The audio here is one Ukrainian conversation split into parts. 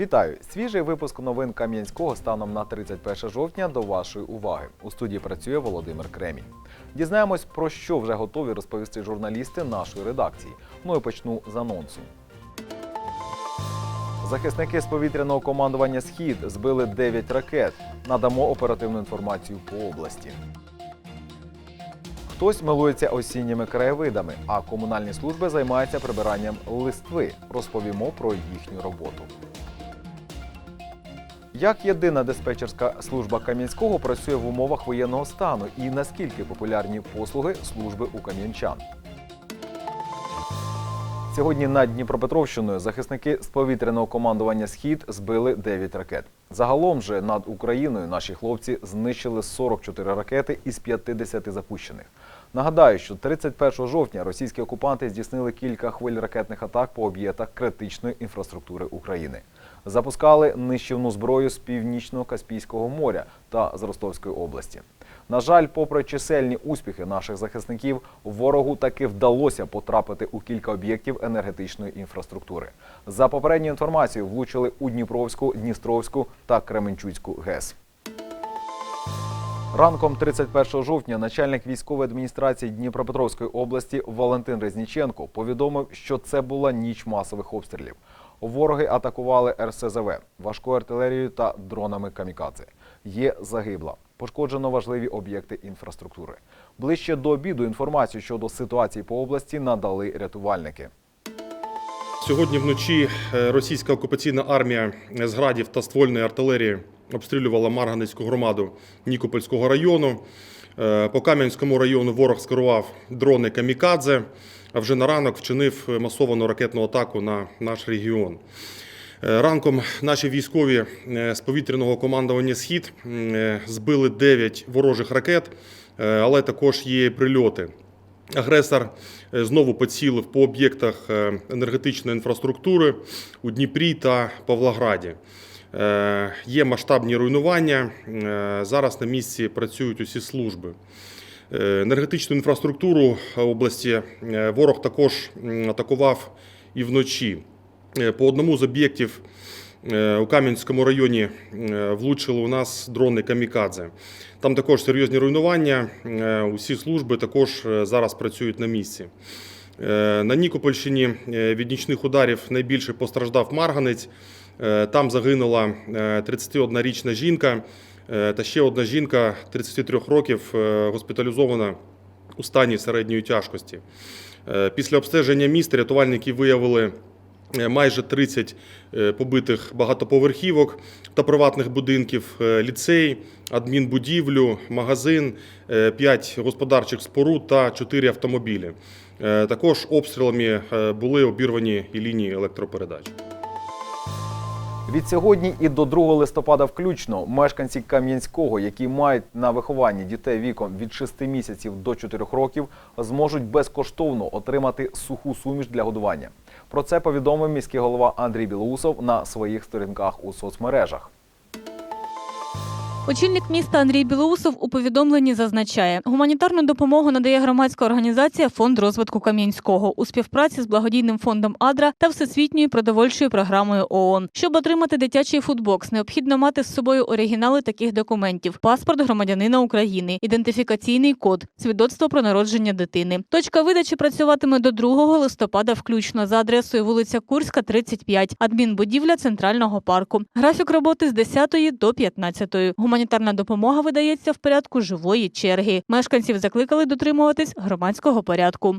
Вітаю! Свіжий випуск новин Кам'янського станом на 31 жовтня до вашої уваги. У студії працює Володимир Кремінь. Дізнаємось, про що вже готові розповісти журналісти нашої редакції. Ну і почну з анонсу. Захисники з повітряного командування Схід збили 9 ракет. Надамо оперативну інформацію по області. Хтось милується осінніми краєвидами, а комунальні служби займаються прибиранням листви. Розповімо про їхню роботу. Як єдина диспетчерська служба Кам'янського працює в умовах воєнного стану і наскільки популярні послуги служби у кам'янчан? Сьогодні над Дніпропетровщиною захисники з повітряного командування Схід збили 9 ракет. Загалом же над Україною наші хлопці знищили 44 ракети із 50 запущених. Нагадаю, що 31 жовтня російські окупанти здійснили кілька хвиль ракетних атак по об'єктах критичної інфраструктури України. Запускали нищівну зброю з північного Каспійського моря та з Ростовської області. На жаль, попри чисельні успіхи наших захисників, ворогу таки вдалося потрапити у кілька об'єктів енергетичної інфраструктури. За попередньою інформацією, влучили у Дніпровську, Дністровську та Кременчуцьку ГЕС. Ранком 31 жовтня начальник військової адміністрації Дніпропетровської області Валентин Резніченко повідомив, що це була ніч масових обстрілів. Вороги атакували РСЗВ, важкою артилерією та дронами камікадзе. Є загибла. Пошкоджено важливі об'єкти інфраструктури. Ближче до обіду інформацію щодо ситуації по області надали рятувальники. Сьогодні вночі е, російська окупаційна армія з градів та ствольної артилерії обстрілювала Марганецьку громаду Нікопольського району. Е, По Кам'янському району ворог скерував дрони камікадзе, а вже на ранок вчинив масовану ракетну атаку на наш регіон. Е, Ранком наші військові е, з повітряного командування Схід е, збили 9 ворожих ракет, але також є прильоти. Агресор знову поцілив по об'єктах енергетичної інфраструктури у Дніпрі та Павлограді. Є масштабні руйнування. Зараз на місці працюють усі служби. Е, Енергетичну інфраструктуру області е, ворог також атакував і вночі. Е, По одному з об'єктів у Кам'янському районі влучили у нас дрони камікадзе. Там також серйозні руйнування. Усі служби також зараз працюють на місці. На Нікопольщині від нічних ударів найбільше постраждав Марганець. Там загинула е, 31-річна жінка та ще одна жінка 33 років е, госпіталізована у стані середньої тяжкості. Е, Після обстеження міста рятувальники виявили е, майже 30 е, побитих багатоповерхівок та приватних будинків, е, ліцей, адмінбудівлю, магазин, 5 господарчих споруд та 4 автомобілі. Е, Також обстрілами е, були обірвані і лінії електропередач. Від сьогодні і до 2 листопада включно мешканці Кам'янського, які мають на вихованні дітей віком від 6 місяців до 4 років, зможуть безкоштовно отримати суху суміш для годування. Про це повідомив міський голова Андрій Білоусов на своїх сторінках у соцмережах. Очільник міста Андрій Білоусов у повідомленні зазначає, гуманітарну допомогу надає громадська організація Фонд розвитку Кам'янського у співпраці з благодійним фондом Адра та всесвітньою продовольчою програмою ООН. Щоб отримати дитячий фудбокс, необхідно мати з собою оригінали таких документів: паспорт громадянина України, ідентифікаційний код, свідоцтво про народження дитини. Точка видачі працюватиме до 2 листопада, включно за адресою вулиця Курська, 35, адмінбудівля центрального парку. Графік роботи з 10 до 15. Гуманітарна допомога видається в порядку живої черги. Мешканців закликали дотримуватись громадського порядку.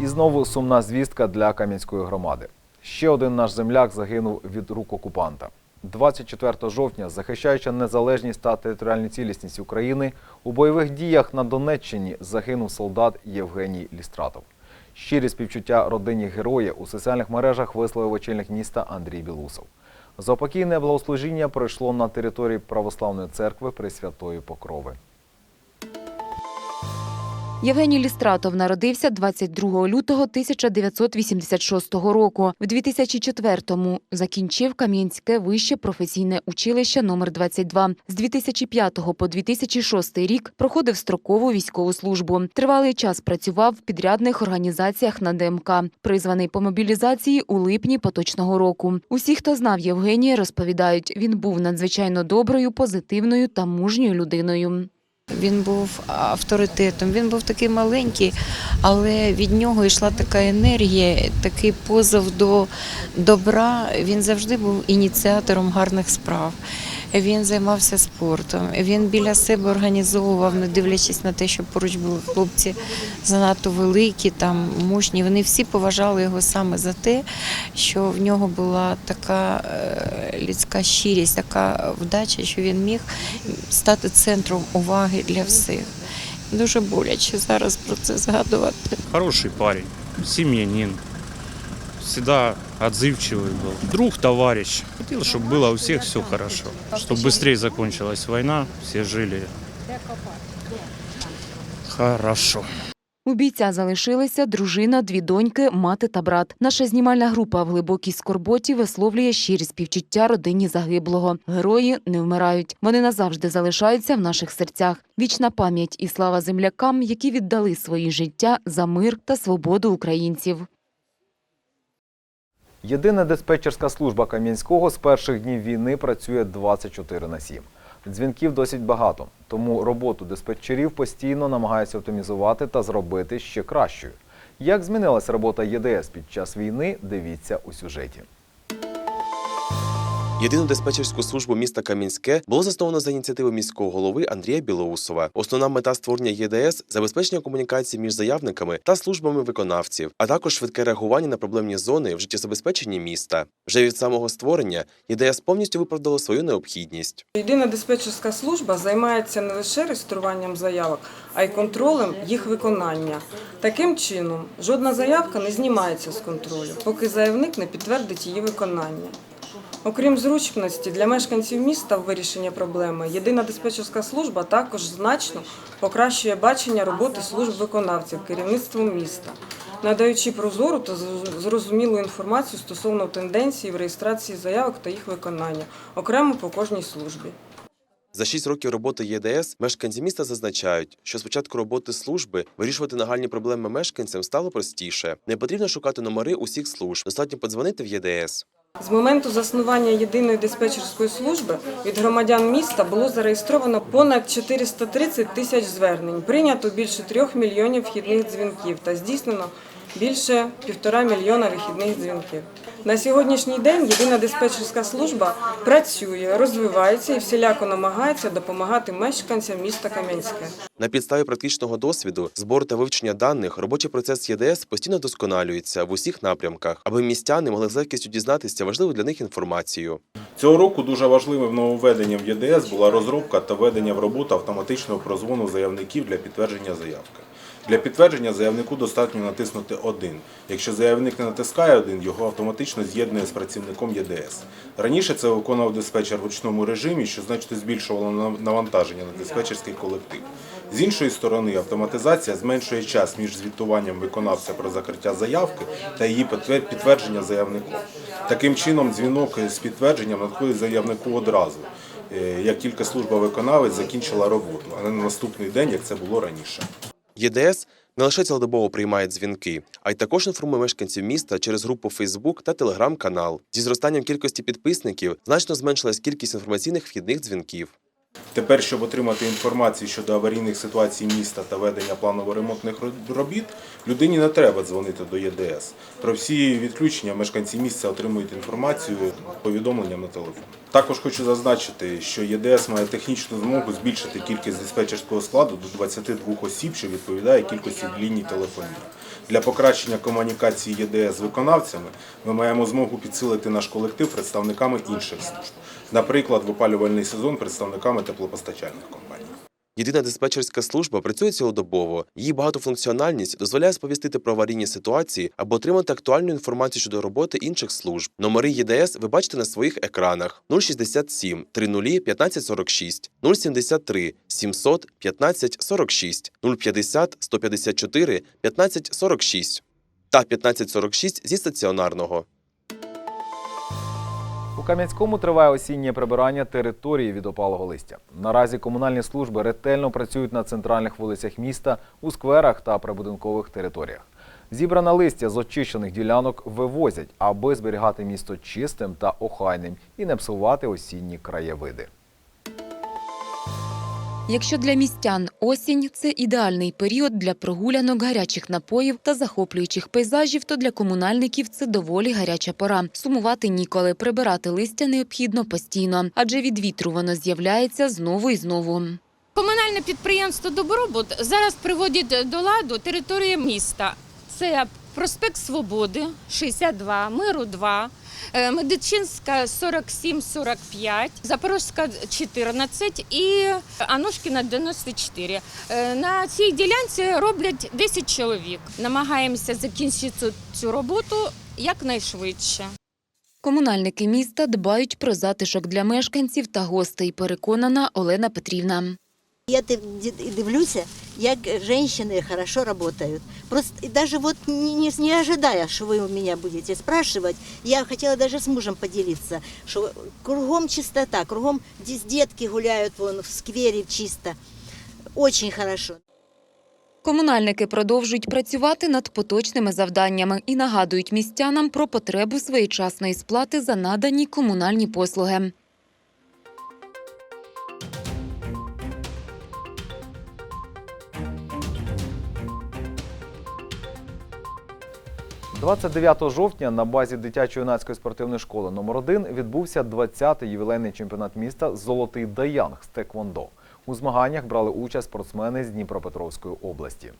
І знову сумна звістка для Кам'янської громади. Ще один наш земляк загинув від рук окупанта. 24 жовтня, захищаючи незалежність та територіальну цілісність України, у бойових діях на Донеччині загинув солдат Євгеній Лістратов. Щирі співчуття родині героя у соціальних мережах висловив очільник міста Андрій Білусов. Заопокійне благослужіння пройшло на території Православної церкви Пресвятої Покрови. Євгеній Лістратов народився 22 лютого 1986 року. В 2004-му закінчив Кам'янське вище професійне училище номер 22. З 2005 по 2006 рік проходив строкову військову службу. Тривалий час працював в підрядних організаціях на ДМК, призваний по мобілізації у липні поточного року. Усі, хто знав Євгенія, розповідають, він був надзвичайно доброю, позитивною та мужньою людиною. Він був авторитетом. Він був такий маленький, але від нього йшла така енергія, такий позов до добра. Він завжди був ініціатором гарних справ. Він займався спортом. Він біля себе організовував, не дивлячись на те, що поруч були хлопці занадто великі, там мужні. Вони всі поважали його саме за те, що в нього була така е, людська щирість, така вдача, що він міг стати центром уваги для всіх. Дуже боляче зараз про це згадувати. Хороший парень, семьянин, всегда отзывчивый был. Друг, товарищ. Хотел, чтобы было у всех все хорошо. Чтобы быстрее закончилась война, все жили хорошо. У бійця залишилися дружина, дві доньки, мати та брат. Наша знімальна група в глибокій скорботі висловлює щирі співчуття родині загиблого. Герої не вмирають. Вони назавжди залишаються в наших серцях. Вічна пам'ять і слава землякам, які віддали свої життя за мир та свободу українців. Єдина диспетчерська служба Кам'янського з перших днів війни працює 24 на 7. Дзвінків досить багато, тому роботу диспетчерів постійно намагаються оптимізувати та зробити ще кращою. Як змінилася робота ЄДС під час війни, дивіться у сюжеті. Єдину диспетчерську службу міста Кам'янське було засновано за ініціативи міського голови Андрія Білоусова. Основна мета створення ЄДС забезпечення комунікації між заявниками та службами виконавців, а також швидке реагування на проблемні зони в життєзабезпеченні міста. Вже від самого створення ЄДС повністю виправдало свою необхідність. Єдина диспетчерська служба займається не лише реєструванням заявок, а й контролем їх виконання. Таким чином, жодна заявка не знімається з контролю, поки заявник не підтвердить її виконання. Окрім зручності для мешканців міста в вирішенні проблеми, єдина диспетчерська служба також значно покращує бачення роботи служб виконавців керівництвом міста, надаючи прозору та зрозумілу інформацію стосовно тенденцій в реєстрації заявок та їх виконання, окремо по кожній службі. За шість років роботи ЄДС мешканці міста зазначають, що з початку роботи служби вирішувати нагальні проблеми мешканцям стало простіше. Не потрібно шукати номери усіх служб, достатньо подзвонити в ЄДС. З моменту заснування єдиної диспетчерської служби від громадян міста було зареєстровано понад 430 тисяч звернень, прийнято більше трьох мільйонів вхідних дзвінків та здійснено більше півтора мільйона вихідних дзвінків. На сьогоднішній день єдина диспетчерська служба працює, розвивається і всіляко намагається допомагати мешканцям міста Кам'янське. На підставі практичного досвіду, збору та вивчення даних, робочий процес ЄДС постійно досконалюється в усіх напрямках, аби містяни могли з легкістю дізнатися важливу для них інформацію. Цього року дуже важливим нововведенням в ЄДС була розробка та введення в роботу автоматичного прозвону заявників для підтвердження заявки. Для підтвердження заявнику достатньо натиснути один. Якщо заявник не натискає один, його автоматично з'єднує з працівником ЄДС. Раніше це виконував диспетчер в ручному режимі, що значно збільшувало навантаження на диспетчерський колектив. З іншої сторони, автоматизація зменшує час між звітуванням виконавця про закриття заявки та її підтвердження заявником. Таким чином, дзвінок з підтвердженням надходить заявнику одразу, е, як тільки служба виконавець закінчила роботу, а не на наступний день, як це було раніше. ЄДС не лише цілодобово приймає дзвінки, а й також інформує мешканців міста через групу Фейсбук та телеграм-канал. Зі зростанням кількості підписників значно зменшилась кількість інформаційних вхідних дзвінків. Тепер, щоб отримати інформацію щодо аварійних ситуацій міста та ведення планово-ремонтних робіт, людині не треба дзвонити до ЄДС. Про всі відключення мешканці місця отримують інформацію повідомленням на телефон. Також хочу зазначити, що ЄДС має технічну змогу збільшити кількість диспетчерського складу до 22 осіб, що відповідає кількості ліній телефонії. Для покращення комунікації ЄДС з виконавцями ми маємо змогу підсилити наш колектив представниками інших служб. Наприклад, в опалювальний сезон представниками теплопостачальних компаній. Єдина диспетчерська служба працює цілодобово. Її багатофункціональність дозволяє сповістити про аварійні ситуації або отримати актуальну інформацію щодо роботи інших служб. Номери ЄДС ви бачите на своїх екранах: 067 30 1546, 073 700 1546, 050 154 1546 та 1546 зі стаціонарного. У Кам'янському триває осіннє прибирання території від опалого листя. Наразі комунальні служби ретельно працюють на центральних вулицях міста, у скверах та прибудинкових територіях. Зібране листя з очищених ділянок вивозять, аби зберігати місто чистим та охайним і не псувати осінні краєвиди. Якщо для містян осінь це ідеальний період для прогулянок, гарячих напоїв та захоплюючих пейзажів, то для комунальників це доволі гаряча пора. Сумувати ніколи, прибирати листя необхідно постійно, адже від вітру воно з'являється знову і знову. Комунальне підприємство Добробут зараз приводить до ладу територію міста. Це проспект Свободи, 62, Миру 2, е, Медичинська 47-45, Запорозька 14 і Анушкіна 94. Е, На цій ділянці роблять 10 чоловік. Намагаємося закінчити цю роботу якнайшвидше. Комунальники міста дбають про затишок для мешканців та гостей, переконана Олена Петрівна. Я дивлюся, як женщины хорошо работают. Просто даже вот не, не, не ожидая, что вы у меня будете спрашивать, я хотела даже с мужем поделиться, что кругом чистота, кругом здесь детки гуляют вон в сквере чисто. Очень хорошо. Комунальники продовжують працювати над поточними завданнями і нагадують містянам про потребу своєчасної сплати за надані комунальні послуги. – 29 жовтня на базі дитячо-юнацької спортивної школи номер 1 відбувся 20-й ювілейний чемпіонат міста Золотий Даянг з Теквондо. У змаганнях брали участь спортсмени з Дніпропетровської області.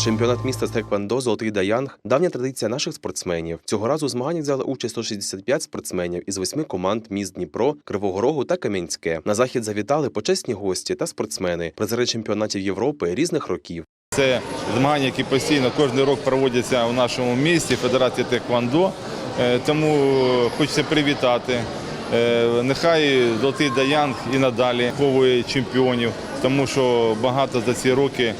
Чемпіонат міста з Теквандо Золотий Даянг давня традиція наших спортсменів. Цього разу у змаганнях взяли участь 165 спортсменів із восьми команд міст Дніпро, Кривого Рогу та Кам'янське. На захід завітали почесні гості та спортсмени, призери чемпіонатів Європи різних років. Це змагання, які постійно кожен рік проводяться в нашому місті, Федерації Теквондо. Е, Тому хочеться привітати. Е, Нехай Золотий Даянг і надалі ховує чемпіонів, тому що багато за ці роки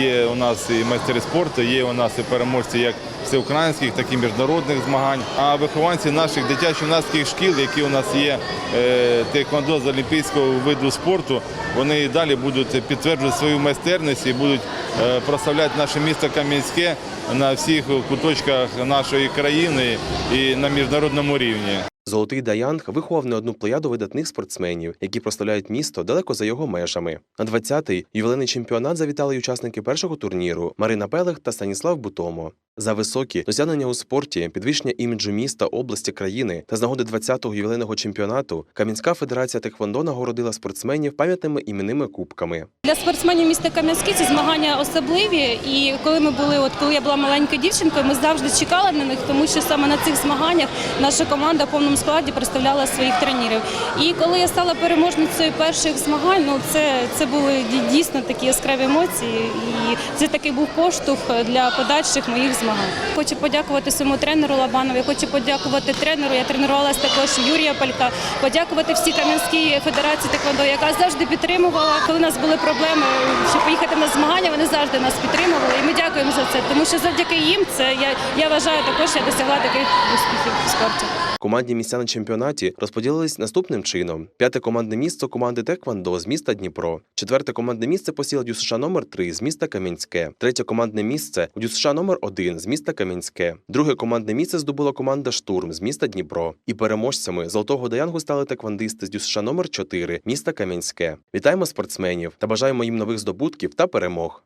є у нас і майстери спорту, є у нас і переможці як всеукраїнських, так і міжнародних змагань. А вихованці наших дитячо-юнацьких шкіл, які у нас є е, тейквондо з олімпійського виду спорту, вони і далі будуть підтверджувати свою майстерність і будуть е, прославляти наше місто Кам'янське на всіх куточках нашої країни і на міжнародному рівні. Золотий Даянг виховав не одну плеяду видатних спортсменів, які прославляють місто далеко за його межами. На 20-й ювілейний чемпіонат завітали й учасники першого турніру Марина Пелех та Станіслав Бутомо. За високі досягнення у спорті, підвищення іміджу міста, області, країни та з нагоди 20-го ювілейного чемпіонату Кам'янська федерація Теквондо нагородила спортсменів пам'ятними іменними кубками. Для спортсменів міста Кам'янський ці змагання особливі. І коли ми були, от коли я була маленькою дівчинкою, ми завжди чекали на них, тому що саме на цих змаганнях наша команда в повному складі представляла своїх тренерів. І коли я стала переможницею перших змагань, ну це, це були дійсно такі яскраві емоції, і це такий був поштовх для подальших моїх змагань. Хочу подякувати своєму тренеру Лабанові, хочу подякувати тренеру. Я тренувалася також Юрія Палька, подякувати всій Кам'янській федерації Теквондо, яка завжди підтримувала. Коли у нас були проблеми, щоб поїхати на змагання, вони завжди нас підтримували. І ми дякуємо за це, тому що завдяки їм це я, я вважаю також, я досягла таких успіхів в спорті. Командні місця на чемпіонаті розподілились наступним чином: п'яте командне місце команди Теквандо з міста Дніпро, четверте командне місце посіла ДЮСШ номер 3 з міста Кам'янське, третє командне місце ДЮСШ номер 1 з міста Кам'янське, друге командне місце здобула команда Штурм з міста Дніпро. І переможцями золотого даянгу стали теквандисти з ДЮСШ номер 4 міста Кам'янське. Вітаємо спортсменів та бажаємо їм нових здобутків та перемог.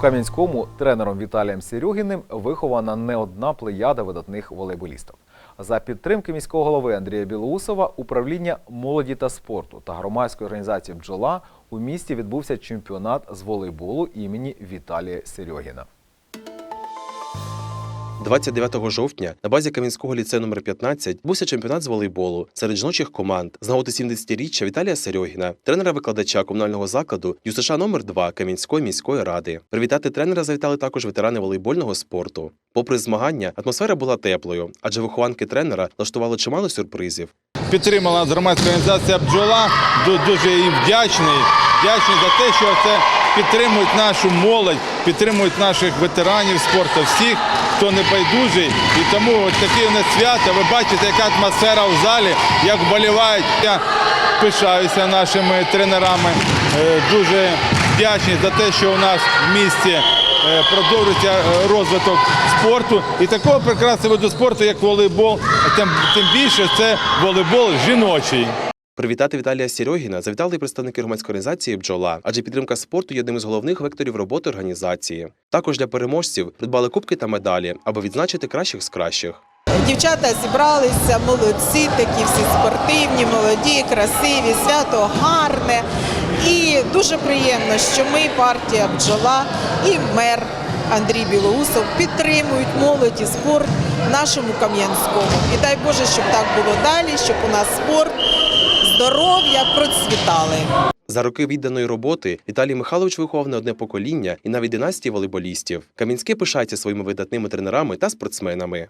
Кам'янському тренером Віталієм Серюгіним вихована не одна плеяда видатних волейболістів. За підтримки міського голови Андрія Білоусова, управління молоді та спорту та громадської організації Бджола у місті відбувся чемпіонат з волейболу імені Віталія Серьогіна. 29 жовтня на базі Кам'янського ліцею номер 15 відбувся чемпіонат з волейболу серед жіночих команд з нагоди 70-річчя Віталія Серьогіна, тренера-викладача комунального закладу ЮСШ номер 2 Кам'янської міської ради. Привітати тренера завітали також ветерани волейбольного спорту. Попри змагання, атмосфера була теплою, адже вихованки тренера влаштували чимало сюрпризів. Підтримала громадська організація бджола. Ду- Дуже їм вдячний. Вдячний за те, що це підтримують нашу молодь, підтримують наших ветеранів спорту, всіх, хто не байдужий. І тому от таке у нас свято. Ви бачите, яка атмосфера в залі, як вболівають. Я пишаюся нашими тренерами. Е, Дуже вдячний за те, що у нас в місті е, продовжується е, розвиток спорту і такого прекрасного виду спорту, як волейбол, тим більше це волейбол жіночий. Привітати Віталія Серьогіна завітали представники громадської організації Бджола, адже підтримка спорту є одним із головних векторів роботи організації. Також для переможців придбали кубки та медалі, аби відзначити кращих з кращих. Дівчата зібралися, молодці, такі всі спортивні, молоді, красиві, свято гарне. І дуже приємно, що ми, партія бджола і мер Андрій Білоусов підтримують молодь і спорт нашому Кам'янському. І дай Боже, щоб так було далі, щоб у нас спорт, здоров'я процвітали. За роки відданої роботи Віталій Михайлович виховав не одне покоління і навіть династії волейболістів. Кам'янське пишається своїми видатними тренерами та спортсменами.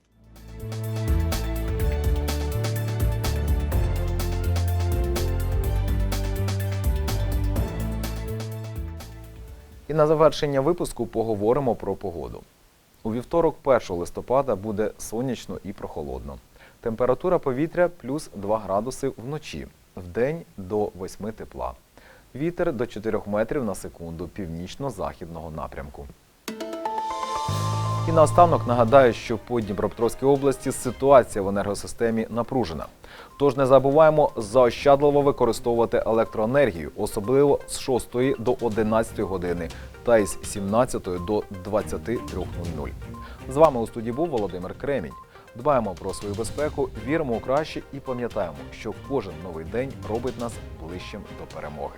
І на завершення випуску поговоримо про погоду. У вівторок, 1 листопада, буде сонячно і прохолодно. Температура повітря плюс 2 градуси вночі, вдень до 8 тепла. Вітер до 4 метрів на секунду північно-західного напрямку. І наостанок нагадаю, що по Дніпропетровській області ситуація в енергосистемі напружена. Тож не забуваємо заощадливо використовувати електроенергію, особливо з 6 до 11 години та із 17 до 23.00. З вами у студії був Володимир Кремінь. Дбаємо про свою безпеку, віримо у краще і пам'ятаємо, що кожен новий день робить нас ближчим до перемоги.